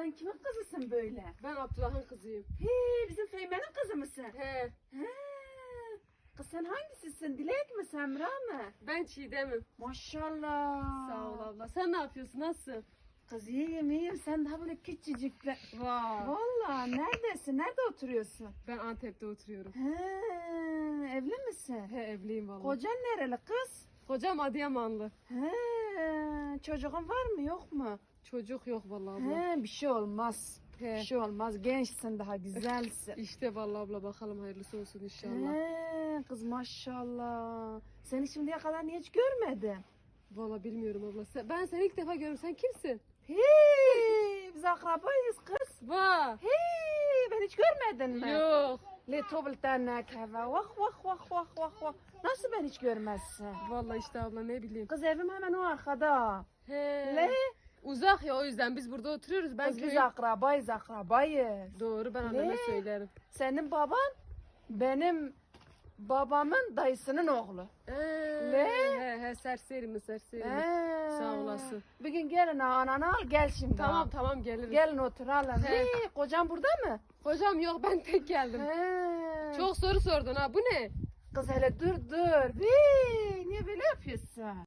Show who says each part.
Speaker 1: sen kimin kızısın böyle?
Speaker 2: Ben Abdullah'ın kızıyım.
Speaker 1: He, bizim Feymen'in kızı mısın?
Speaker 2: He.
Speaker 1: He. Kız sen hangisisin? Dilek mi Semra mı?
Speaker 2: Ben Çiğdem'im.
Speaker 1: Maşallah.
Speaker 2: Sağ ol abla. Sen ne yapıyorsun? Nasılsın?
Speaker 1: Kız iyiyim iyiyim. Sen daha böyle küçücük be.
Speaker 2: Vay.
Speaker 1: Valla neredesin? Nerede oturuyorsun?
Speaker 2: Ben Antep'te oturuyorum.
Speaker 1: He, evli misin?
Speaker 2: He evliyim vallahi.
Speaker 1: Kocan nereli kız?
Speaker 2: Kocam Adıyamanlı.
Speaker 1: He, çocuğun var mı yok mu?
Speaker 2: Çocuk yok vallahi abla.
Speaker 1: He, bir şey olmaz.
Speaker 2: He.
Speaker 1: Bir şey olmaz. Gençsin daha güzelsin.
Speaker 2: İşte vallahi abla bakalım hayırlısı olsun inşallah.
Speaker 1: He, kız maşallah. Seni şimdiye kadar niye hiç görmedim?
Speaker 2: Vallahi bilmiyorum abla. Sen- ben seni ilk defa görüyorum. Sen kimsin?
Speaker 1: Hey, biz akrabayız kız.
Speaker 2: Va.
Speaker 1: Hey, ben hiç görmedin mi?
Speaker 2: Yok.
Speaker 1: Le tobultan keve. Vah vah vah vah vah vah. Nasıl ben hiç görmezsin?
Speaker 2: Vallahi işte abla ne bileyim.
Speaker 1: Kız evim hemen o arkada.
Speaker 2: He.
Speaker 1: Le?
Speaker 2: Uzak ya o yüzden biz burada oturuyoruz. Ben
Speaker 1: Kız biz
Speaker 2: köyün...
Speaker 1: akrabayız akrabayız.
Speaker 2: Doğru ben anneme
Speaker 1: Ne?
Speaker 2: söylerim.
Speaker 1: Senin baban benim babamın dayısının oğlu.
Speaker 2: Ee,
Speaker 1: Ne?
Speaker 2: He he serseri mi serseri mi? Sağ olasın.
Speaker 1: Bir gün gelin ananı al gel şimdi.
Speaker 2: Tamam
Speaker 1: ha.
Speaker 2: tamam geliriz.
Speaker 1: Gelin oturalım.
Speaker 2: He.
Speaker 1: He. Kocan burada mı?
Speaker 2: Hocam yok ben tek geldim.
Speaker 1: He.
Speaker 2: Çok soru sordun ha bu ne?
Speaker 1: Kız hele dur dur. Hey, niye böyle yapıyorsun?